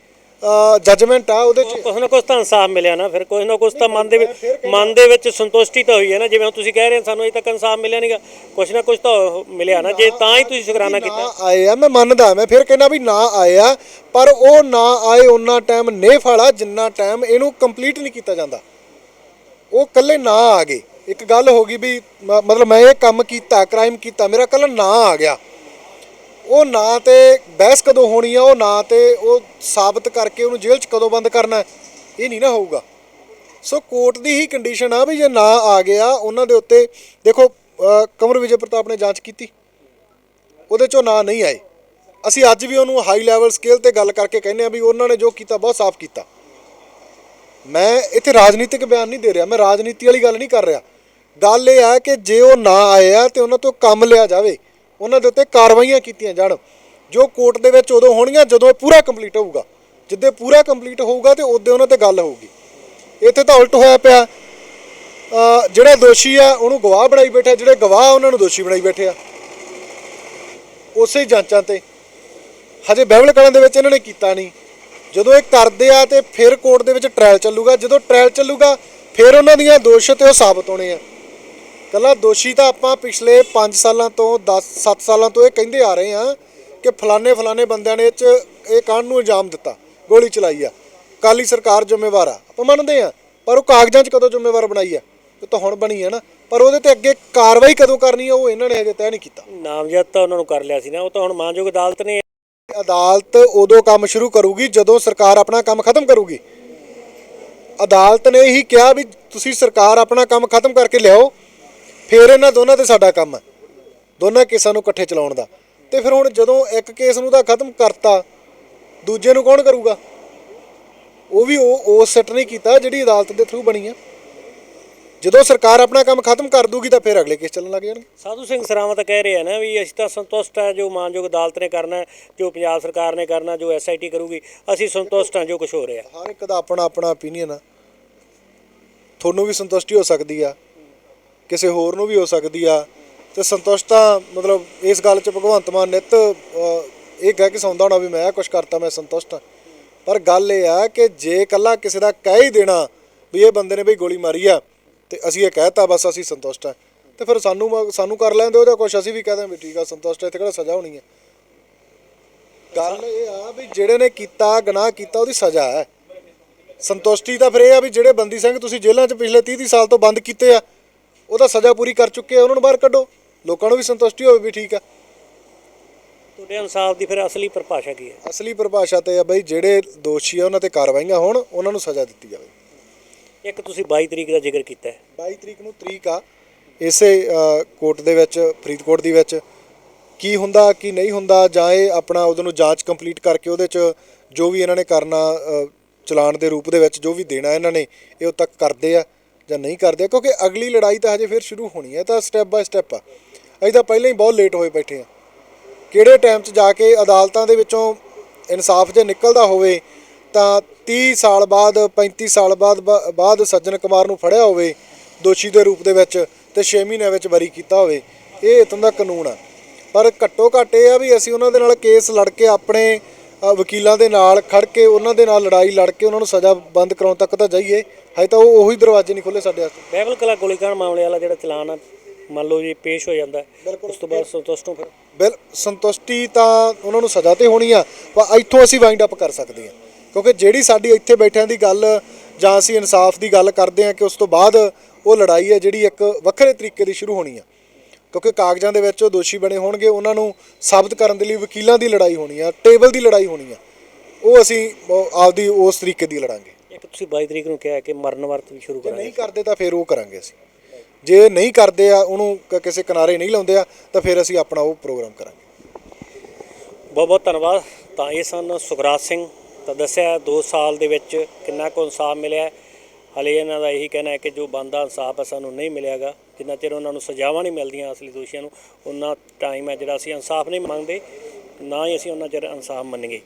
ਜੱਜਮੈਂਟ ਆ ਉਹਦੇ ਚ। ਕੁਛ ਨਾ ਕੁਛ ਤਾਂ ਇਨਸਾਫ ਮਿਲਿਆ ਨਾ ਫਿਰ ਕੁਛ ਨਾ ਕੁਛ ਤਾਂ ਮਨ ਦੇ ਵਿੱਚ ਮਨ ਦੇ ਵਿੱਚ ਸੰਤੁਸ਼ਟੀ ਤਾਂ ਹੋਈ ਹੈ ਨਾ ਜਿਵੇਂ ਹੁਣ ਤੁਸੀਂ ਕਹਿ ਰਹੇ ਹੋ ਸਾਨੂੰ ਅਜੇ ਤੱਕ ਇਨਸਾਫ ਮਿਲਿਆ ਨਹੀਂਗਾ ਕੁਛ ਨਾ ਕੁਛ ਤਾਂ ਮਿਲਿਆ ਨਾ ਜੇ ਤਾਂ ਹੀ ਤੁਸੀਂ ਸ਼ੁਕਰਾਨਾ ਕੀਤਾ ਨਾ ਆਏ ਆ ਮੈਂ ਮੰਨਦਾ ਮੈਂ ਫਿਰ ਕਹਿੰਦਾ ਵੀ ਨਾ ਆਏ ਆ ਪਰ ਉਹ ਨਾ ਆਏ ਉਹਨਾਂ ਟਾਈਮ ਨੇ ਫਾਲਾ ਜਿੰਨਾ ਟਾਈਮ ਇਹਨੂੰ ਕੰਪਲੀਟ ਨਹੀਂ ਕੀਤਾ ਜਾਂਦਾ। ਉਹ ਕੱਲੇ ਨਾ ਆ ਗਏ। ਇੱਕ ਗੱਲ ਹੋ ਗਈ ਵੀ ਮ- ਮਤਲਬ ਮੈਂ ਇਹ ਕੰਮ ਕੀਤਾ ਕ੍ਰਾਈਮ ਕੀਤਾ ਮੇਰਾ ਕੱਲਾ ਨਾ ਆ ਗਿਆ। ਉਹ ਨਾ ਤੇ ਬਹਿਸ ਕਦੋਂ ਹੋਣੀ ਆ ਉਹ ਨਾ ਤੇ ਉਹ ਸਾਬਤ ਕਰਕੇ ਉਹਨੂੰ ਜੇਲ੍ਹ 'ਚ ਕਦੋਂ ਬੰਦ ਕਰਨਾ ਇਹ ਨਹੀਂ ਨਾ ਹੋਊਗਾ। ਸੋ ਕੋਰਟ ਦੀ ਹੀ ਕੰਡੀਸ਼ਨ ਆ ਵੀ ਜੇ ਨਾ ਆ ਗਿਆ ਉਹਨਾਂ ਦੇ ਉੱਤੇ ਦੇਖੋ ਅ, ਕੰਵਰ ਵਿਜੇ ਪ੍ਰਤਾਪ ਨੇ ਜਾਂਚ ਕੀਤੀ। ਉਹਦੇ ਚੋਂ ਨਾਂ ਨਹੀਂ ਆਏ। ਅਸੀਂ ਅੱਜ ਵੀ ਉਹਨੂੰ ਹਾਈ ਲੈਵਲ ਸਕੇਲ ਤੇ ਗੱਲ ਕਰਕੇ ਕਹਿੰਦੇ ਆ ਵੀ ਉਹਨਾਂ ਨੇ ਜੋ ਕੀਤਾ ਬਹੁਤ ਸਾਫ਼ ਕੀਤਾ। ਮੈਂ ਇੱਥੇ ਰਾਜਨੀਤਿਕ ਬਿਆਨ ਨਹੀਂ ਦੇ ਰਿਹਾ ਮੈਂ ਰਾਜਨੀਤੀ ਵਾਲੀ ਗੱਲ ਨਹੀਂ ਕਰ ਰਿਹਾ। ਗੱਲ ਇਹ ਆ ਕਿ ਜੇ ਉਹ ਨਾ ਆਏ ਆ ਤੇ ਉਹਨਾਂ ਤੋਂ ਕੰਮ ਲਿਆ ਜਾਵੇ ਉਹਨਾਂ ਦੇ ਉੱਤੇ ਕਾਰਵਾਈਆਂ ਕੀਤੀਆਂ ਜਾਣ। ਜੋ ਕੋਰਟ ਦੇ ਵਿੱਚ ਉਦੋਂ ਹੋਣਗੀਆਂ, ਜਦੋਂ ਇਹ ਪੂਰਾ ਕੰਪਲੀਟ ਹੋਊਗਾ। ਜਿੱਦੇ ਪੂਰਾ ਕੰਪਲੀਟ ਹੋਊਗਾ ਤੇ ਉਦੋਂ ਉਹਨਾਂ ਤੇ ਗੱਲ ਹੋਊਗੀ। ਇੱਥੇ ਤਾਂ ਉਲਟ ਹੋਇਆ ਪਿਆ। ਜਿਹੜਾ ਦੋਸ਼ੀ ਆ, ਉਹਨੂੰ ਗਵਾਹ ਬਣਾਈ ਬੈਠਾ ਜਿਹੜੇ ਗਵਾਹ ਉਹਨਾਂ ਨੂੰ ਦੋਸ਼ੀ ਬਣਾਈ ਬੈਠੇ ਆ। ਉਸੇ ਜਾਂਚਾਂ ਤੇ। ਹਜੇ ਬਹਿਬਲ ਕਲਾਂ ਦੇ ਵਿੱਚ ਇਹਨਾਂ ਨੇ ਕੀਤਾ ਨਹੀਂ। ਜਦੋਂ ਇਹ ਕਰਦੇ ਆ ਤੇ ਫਿਰ ਕੋਰਟ ਦੇ ਵਿੱਚ ਟ੍ਰਾਇਲ ਚੱਲੂਗਾ। ਜਦੋਂ ਟ੍ਰਾਇਲ ਚੱਲੂਗਾ, ਫਿਰ ਉਹਨਾਂ ਦੀਆਂ ਦੋਸ਼ ਤੇ ਉਹ ਸਾਬਤ ਹੋਣੇ ਆ। ਕੱਲਾ ਦੋਸ਼ੀ ਤਾਂ ਆਪਾਂ ਪਿਛਲੇ 5 ਸਾਲਾਂ ਤੋਂ 10 7 ਸਾਲਾਂ ਤੋਂ ਇਹ ਕਹਿੰਦੇ ਆ ਰਹੇ ਆ ਕਿ ਫਲਾਣੇ ਫਲਾਣੇ ਬੰਦਿਆਂ ਨੇ ਇਹ 'ਚ ਇਹ ਕਾਂਡ ਨੂੰ ਅੰਜਾਮ ਦਿੱਤਾ ਗੋਲੀ ਚਲਾਈ ਆ। ਕਾਲੀ ਸਰਕਾਰ ਜ਼ਿੰਮੇਵਾਰ ਆ ਆਪਾਂ ਮੰਨਦੇ ਆ ਪਰ ਉਹ ਕਾਗਜ਼ਾਂ 'ਚ ਕਦੋਂ ਜ਼ਿੰਮੇਵਾਰ ਬਣਾਈ ਆ? ਉਹ ਤਾਂ ਹੁਣ ਬਣੀ ਆ ਨਾ ਪਰ ਉਹਦੇ ਤੇ ਅੱਗੇ ਕਾਰਵਾਈ ਕਦੋਂ ਕਰਨੀ ਆ ਉਹ ਇਹਨਾਂ ਨੇ ਹਜੇ ਤੈਅ ਨਹੀਂ ਕੀਤਾ। ਨਾਮਜ਼ਦ ਤਾਂ ਉਹਨਾਂ ਨੂੰ ਕਰ ਲਿਆ ਸੀ ਨਾ ਉਹ ਤਾਂ ਹੁਣ ਮਾਨਯੋਗ ਅਦਾਲਤ ਨੇ ਅਦਾਲਤ ਉਦੋਂ ਕੰਮ ਸ਼ੁਰੂ ਕਰੂਗੀ ਜਦੋਂ ਸਰਕਾਰ ਆਪਣਾ ਕੰਮ ਖਤਮ ਕਰੂਗੀ। ਅਦਾਲਤ ਨੇ ਹੀ ਕਿਹਾ ਵੀ ਤੁਸੀਂ ਸਰਕਾਰ ਆਪਣਾ ਕੰਮ ਖਤਮ ਕਰਕੇ ਲਿਆਓ ਫਿਰ ਇਹਨਾਂ ਦੋਨਾਂ ਤੇ ਸਾਡਾ ਕੰਮ ਹੈ। ਦੋਨਾਂ ਕੇਸਾਂ ਨੂੰ ਇਕੱਠੇ ਚਲਾਉਣ ਦਾ। ਤੇ ਫਿਰ ਹੁਣ ਜਦੋਂ ਇੱਕ ਕੇਸ ਨੂੰ ਤਾਂ ਖਤਮ ਕਰਤਾ ਦੂਜੇ ਨੂੰ ਕੌਣ ਕਰੂਗਾ? ਉਹ ਵੀ ਉਹ ਉਸ ਸੈਟ ਨਹੀਂ ਕੀਤਾ ਜਿਹੜੀ ਅਦਾਲਤ ਦੇ ਥਰੂ ਬਣੀ ਆ। ਜਦੋਂ ਸਰਕਾਰ ਆਪਣਾ ਕੰਮ ਖਤਮ ਕਰ ਦੂਗੀ ਤਾਂ ਫਿਰ ਅਗਲੇ ਕੇਸ ਚੱਲਣ ਲੱਗ ਜਾਣਗੇ। ਸਾਧੂ ਸਿੰਘ ਸਰਾਵਾਂ ਤਾਂ ਕਹਿ ਰਹੇ ਆ ਨਾ ਵੀ ਅਸੀਂ ਤਾਂ ਸੰਤੁਸ਼ਟ ਆ ਜੋ ਮਾਨਯੋਗ ਅਦਾਲਤ ਨੇ ਕਰਨਾ ਹੈ, ਜੋ ਪੰਜਾਬ ਸਰਕਾਰ ਨੇ ਕਰਨਾ ਜੋ ਐਸਆਈਟੀ ਕਰੂਗੀ ਅਸੀਂ ਸੰਤੁਸ਼ਟ ਆ ਜੋ ਕੁਝ ਹੋ ਰਿਹਾ। ਹਰ ਇੱਕ ਦਾ ਆਪਣਾ ਆਪਣਾ ਓਪੀਨੀਅਨ ਆ। ਤੁਹਾਨੂੰ ਵੀ ਸੰਤੁਸ਼ਟੀ ਹੋ ਸਕਦੀ ਆ। ਕਿਸੇ ਹੋਰ ਨੂੰ ਵੀ ਹੋ ਸਕਦੀ ਆ। ਤੇ ਸੰਤੁਸ਼ਟਤਾ ਮਤਲਬ ਇਸ ਗੱਲ 'ਚ ਭਗਵੰਤ ਮਾਨ ਨਿੱਤ ਇਹ ਕਹਿ ਕੇ ਸੌਂਦਾ ਹੋਣਾ ਵੀ ਮੈਂ ਕੁਝ ਕਰਤਾ, ਮੈਂ ਸੰਤੁਸ਼ਟ ਆ ਪਰ ਗੱਲ ਇਹ ਆ ਕਿ ਜੇ ਕੱਲਾ ਕਿਸੇ ਦਾ ਕਹਿ ਹੀ ਦੇਣਾ ਵੀ ਇਹ ਬੰਦੇ ਨੇ ਬਈ ਗੋਲੀ ਮਾਰੀ ਆ, ਤੇ ਅਸੀਂ ਇਹ ਕਹਿਤਾ, ਬਸ ਅਸੀਂ ਸੰਤੁਸ਼ਟ ਆ ਤੇ ਫਿਰ ਸਾਨੂੰ ਸਾਨੂੰ ਕਰ ਲੈਂਦੇ ਉਹਦਾ ਕੁਝ ਅਸੀਂ ਵੀ ਕਹਦੇ ਵੀ ਠੀਕ ਆ, ਸੰਤੁਸ਼ਟ ਇੱਥੇ ਕਿਹੜਾ ਸਜ਼ਾ ਹੋਣੀ ਹੈ ਗੱਲ ਇਹ ਆ ਵੀ ਜਿਹੜੇ ਨੇ ਕੀਤਾ, ਗੁਨਾਹ ਕੀਤਾ, ਉਹਦੀ ਸਜ਼ਾ ਹੈ। ਸੰਤੁਸ਼ਟੀ ਤਾਂ ਫਿਰ ਇਹ ਆ ਵੀ ਜਿਹੜੇ ਬੰਦੀ ਸਿੰਘ ਤੁਸੀਂ ਜੇਲ੍ਹਾਂ 'ਚ ਪਿਛਲੇ 30 30 ਸਾਲ ਤੋਂ ਬੰਦ ਕੀਤੇ ਆ ਉਹ ਤਾਂ ਸਜ਼ਾ ਪੂਰੀ ਕਰ ਚੁੱਕੇ ਆ ਉਹਨਾਂ ਨੂੰ ਬਾਹਰ ਕੱਢੋ। ਲੋਕਾਂ ਨੂੰ ਵੀ ਸੰਤੁਸ਼ਟੀ ਹੋਵੇ ਵੀ ਠੀਕ ਆ। ਤੁਹਾਡੇ ਇਨਸਾਫ ਦੀ ਫਿਰ ਅਸਲੀ ਪਰਿਭਾਸ਼ਾ ਕੀ ਹੈ? ਅਸਲੀ ਪਰਿਭਾਸ਼ਾ ਤੇ ਆ ਬਈ ਜਿਹੜੇ ਦੋਸ਼ੀ ਆ ਉਹਨਾਂ ਤੇ ਕਾਰਵਾਈਆਂ ਹੋਣ ਉਹਨਾਂ ਨੂੰ ਸਜ਼ਾ ਦਿੱਤੀ ਜਾਵੇ। ਇੱਕ ਤੁਸੀਂ 22 ਤਰੀਕ ਦਾ ਜ਼ਿਕਰ ਕੀਤਾ ਹੈ। 22 ਤਰੀਕ ਨੂੰ ਤਰੀਕ ਆ। ਇਸੇ ਕੋਰਟ ਦੇ ਵਿੱਚ ਫਰੀਦਕੋਟ ਦੀ ਵਿੱਚ ਕੀ ਹੁੰਦਾ ਕੀ ਨਹੀਂ ਹੁੰਦਾ ਜਾਂ ਇਹ ਆਪਣਾ ਉਹਦੇ ਨੂੰ ਜਾਂਚ ਕੰਪਲੀਟ ਕਰਕੇ ਉਹਦੇ 'ਚ ਜੋ ਵੀ ਇਹਨਾਂ ਨੇ ਕਰਨਾ ਚਲਾਨ ਦੇ ਰੂਪ ਦੇ ਵਿੱਚ ਜੋ ਵੀ ਦੇਣਾ ਇਹਨਾਂ ਨੇ ਇਹ ਉਹ ਤੱਕ ਕਰਦੇ ਆ। ਜਾਂ ਨਹੀਂ ਕਰਦੇ, ਕਿਉਂਕਿ ਅਗਲੀ ਲੜਾਈ ਤਾਂ ਹਜੇ ਫਿਰ ਸ਼ੁਰੂ ਹੋਣੀ ਹੈ, ਤਾਂ ਸਟੈਪ ਬਾਏ ਸਟੈਪ ਆ। ਅਸੀਂ ਤਾਂ ਪਹਿਲਾਂ ਹੀ ਬਹੁਤ ਲੇਟ ਹੋਏ ਬੈਠੇ ਆ ਕਿਹੜੇ ਟਾਈਮ 'ਚ ਜਾ ਕੇ ਅਦਾਲਤਾਂ ਦੇ ਵਿੱਚੋਂ ਇਨਸਾਫ ਜੇ ਨਿਕਲਦਾ ਹੋਵੇ, ਤਾਂ 30 ਸਾਲ ਬਾਅਦ 35 ਸਾਲ ਬਾਅਦ ਬਾਅਦ ਸੱਜਣ ਕੁਮਾਰ ਨੂੰ ਫੜਿਆ ਹੋਵੇ, ਦੋਸ਼ੀ ਦੇ ਰੂਪ ਦੇ ਵਿੱਚ ਤੇ 6 ਮਹੀਨਿਆਂ ਵਿੱਚ ਬਰੀ ਕੀਤਾ ਹੋਵੇ, ਇਹ ਇਤੋਂ ਦਾ ਕਾਨੂੰਨ ਆ। ਪਰ ਘੱਟੋ ਘੱਟ ਇਹ ਆ ਵੀ ਅਸੀਂ ਉਹਨਾਂ ਦੇ ਨਾਲ ਕੇਸ ਲੜ ਕੇ ਆਪਣੇ ਵਕੀਲਾਂ ਦੇ ਨਾਲ ਖੜ ਕੇ, ਉਹਨਾਂ ਦੇ ਨਾਲ ਲੜਾਈ ਲੜ ਕੇ ਉਹਨਾਂ ਨੂੰ ਸਜ਼ਾ ਬੰਦ ਕਰਾਉਣ ਤੱਕ ਤਾਂ ਜਾਈਏ। ਹਜੇ ਤਾਂ ਉਹ ਉਹੀ ਦਰਵਾਜ਼ੇ ਨਹੀਂ ਖੁੱਲੇ ਸਾਡੇ ਵਾਸਤੇ ਬਹਿਬਲ ਕਲਾ ਗੋਲੀਕਾਂਡ ਮਾਮਲੇ ਵਾਲਾ ਜਿਹੜਾ ਚਲਾਨ ਆ ਮੰਨ ਲਓ ਜੀ ਪੇਸ਼ ਹੋ ਜਾਂਦਾ ਉਸ ਤੋਂ ਬਾਅਦ ਸੰਤੁਸ਼ਟ ਹੋ ਫਿਰ। ਬਿਲ ਸੰਤੁਸ਼ਟੀ ਤਾਂ ਉਹਨਾਂ ਨੂੰ ਸਜ਼ਾ ਤੇ ਹੋਣੀ ਆ ਪਰ ਇੱਥੋਂ ਅਸੀਂ ਵਾਈਂਡ ਅਪ ਕਰ ਸਕਦੇ ਹਾਂ। ਕਿਉਂਕਿ ਜਿਹੜੀ ਸਾਡੀ ਇੱਥੇ ਬੈਠਿਆਂ ਦੀ ਗੱਲ ਜਾਂ ਅਸੀਂ ਇਨਸਾਫ ਦੀ ਗੱਲ ਕਰਦੇ ਹਾਂ ਕਿ ਉਸ ਤੋਂ ਬਾਅਦ ਉਹ ਲੜਾਈ ਹੈ ਜਿਹੜੀ ਇੱਕ ਵੱਖਰੇ ਤਰੀਕੇ ਦੀ ਸ਼ੁਰੂ ਹੋਣੀ ਆ। ਕਿਉਂਕਿ ਕਾਗਜ਼ਾਂ ਦੇ ਵਿੱਚ ਉਹ ਦੋਸ਼ੀ ਬਣੇ ਹੋਣਗੇ ਉਹਨਾਂ ਨੂੰ ਸਾਬਤ ਕਰਨ ਦੇ ਲਈ ਵਕੀਲਾਂ ਦੀ ਲੜਾਈ ਹੋਣੀ ਆ ਟੇਬਲ ਦੀ ਲੜਾਈ ਹੋਣੀ ਆ। ਉਹ ਅਸੀਂ ਆਪਦੀ ਉਸ ਤਰੀਕੇ ਦੀ ਲੜਾਂਗੇ। ਇੱਕ ਤੁਸੀਂ 22 ਤਰੀਕ ਨੂੰ ਕਿਹਾ ਕਿ ਮਰਨ ਵਰਤ ਵੀ ਸ਼ੁਰੂ ਜੇ ਕਰਾਂਗੇ ਨਹੀਂ ਕਰਦੇ ਤਾਂ ਫਿਰ ਉਹ ਕਰਾਂਗੇ ਅਸੀਂ। ਜੇ ਨਹੀਂ ਕਰਦੇ ਆ ਉਹਨੂੰ ਕ- ਕਿਸੇ ਕਿਨਾਰੇ ਨਹੀਂ ਲਾਉਂਦੇ ਆ ਤਾਂ ਫਿਰ ਅਸੀਂ ਆਪਣਾ ਉਹ ਪ੍ਰੋਗਰਾਮ ਕਰਾਂਗੇ। ਬਹੁਤ ਬਹੁਤ ਧੰਨਵਾਦ। ਤਾਂ ਇਹ ਸਨ ਸੁਖਰਾਜ ਸਿੰਘ। ਤਾਂ ਦੱਸਿਆ 2 ਸਾਲ ਦੇ ਵਿੱਚ ਕਿੰਨਾ ਕੁ ਇਨਸਾਫ ਮਿਲਿਆ। ਹੈ। ਹਲੇ ਇਹਨਾਂ ਦਾ ਇਹੀ ਕਹਿਣਾ ਹੈ ਕਿ ਜੋ ਬੰਦਾ ਇਨਸਾਫ ਹੈ ਸਾਨੂੰ ਨਹੀਂ ਮਿਲਿਆਗਾ। ਜਿੰਨਾ ਚਿਰ ਉਹਨਾਂ ਨੂੰ ਸਜ਼ਾਵਾਂ ਨਹੀਂ ਮਿਲਦੀਆਂ ਅਸਲੀ ਦੋਸ਼ੀਆਂ ਨੂੰ ਉਹਨਾਂ ਟਾਈਮ ਹੈ ਜਿਹੜਾ ਅਸੀਂ ਇਨਸਾਫ ਨਹੀਂ ਮੰਗਦੇ। ਨਾ ਹੀ ਅਸੀਂ ਉਹਨਾਂ ਚਿਰ ਇਨਸਾਫ ਮੰਨਗੇ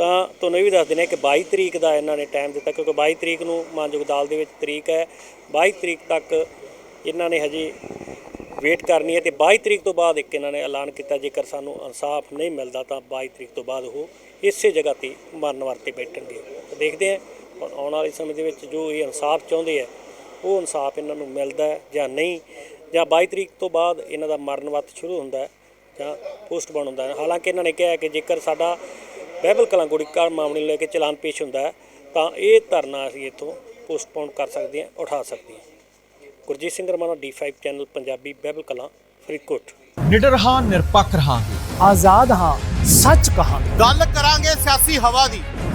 ਤਾਂ ਤੁਹਾਨੂੰ ਇਹ ਵੀ ਦੱਸ ਦਿੰਦੇ ਹਾਂ ਕਿ 22 ਤਰੀਕ ਦਾ ਇਹਨਾਂ ਨੇ ਟਾਈਮ ਦਿੱਤਾ, ਕਿਉਂਕਿ 22 ਤਰੀਕ ਨੂੰ ਮਾਨਯੋਗ ਅਦਾਲਤ ਦੇ ਵਿੱਚ ਤਰੀਕ ਹੈ। 22 ਤਰੀਕ ਤੱਕ ਇਹਨਾਂ ਨੇ ਹਜੇ ਵੇਟ ਕਰਨੀ ਹੈ ਤੇ 22 ਤਰੀਕ ਤੋਂ ਬਾਅਦ ਇੱਕ ਇਹਨਾਂ ਨੇ ਐਲਾਨ ਕੀਤਾ, ਜੇਕਰ ਸਾਨੂੰ ਇਨਸਾਫ ਨਹੀਂ ਮਿਲਦਾ ਤਾਂ 22 ਤਰੀਕ ਤੋਂ ਬਾਅਦ ਉਹ ਇਸੇ ਜਗ੍ਹਾ ਤੇ ਮਰਨ ਵਰਤੇ ਬੈਠਣਗੇ। ਤਾਂ ਦੇਖਦੇ ਹਾਂ, ਹੁਣ ਆਉਣ ਵਾਲੇ ਸਮੇਂ ਦੇ ਵਿੱਚ ਜੋ ਇਹ ਇਨਸਾਫ ਚਾਹੁੰਦੇ ਆ ਉਹ ਇਨਸਾਫ ਇਹਨਾਂ ਨੂੰ ਮਿਲਦਾ ਜਾਂ ਨਹੀਂ, ਜਾਂ 22 ਤਰੀਕ ਤੋਂ ਬਾਅਦ ਇਹਨਾਂ ਦਾ ਮਰਨ ਵਰਤ ਸ਼ੁਰੂ ਹੁੰਦਾ ਹੈ ਜਾਂ ਪੋਸਟਪੋਨ ਹੁੰਦਾ ਹਾਲਾਂਕਿ ਇਹਨਾਂ ਨੇ ਕਿਹਾ ਕਿ ਜੇਕਰ ਸਾਡਾ ਬਾਈਬਲ ਕਲਾਂਗੁੜੀ ਕਾਰ ਮਾਮਲੇ ਨੂੰ ਲੈ ਕੇ ਚਲਾਨ ਪੇਸ਼ ਹੁੰਦਾ ਹੈ ਤਾਂ ਇਹ ਧਰਨਾ ਅਸੀਂ ਇੱਥੋਂ ਪੋਸਟਪੋਨ ਕਰ ਸਕਦੇ ਹਾਂ ਉਠਾ ਸਕਦੇ ਹਾਂ। Gurjeet Singh Ramana D5 channel Punjabi Baibal Kalan Faridkot. ਨਿਡਰ ਹਾਂ ਨਿਰਪੱਖ ਰਹਾਂਗੇ। ਆਜ਼ਾਦ ਹਾਂ ਸੱਚ ਕਹਾਂਗੇ। ਗੱਲ ਕਰਾਂਗੇ ਸਿਆਸੀ ਹਵਾ ਦੀ।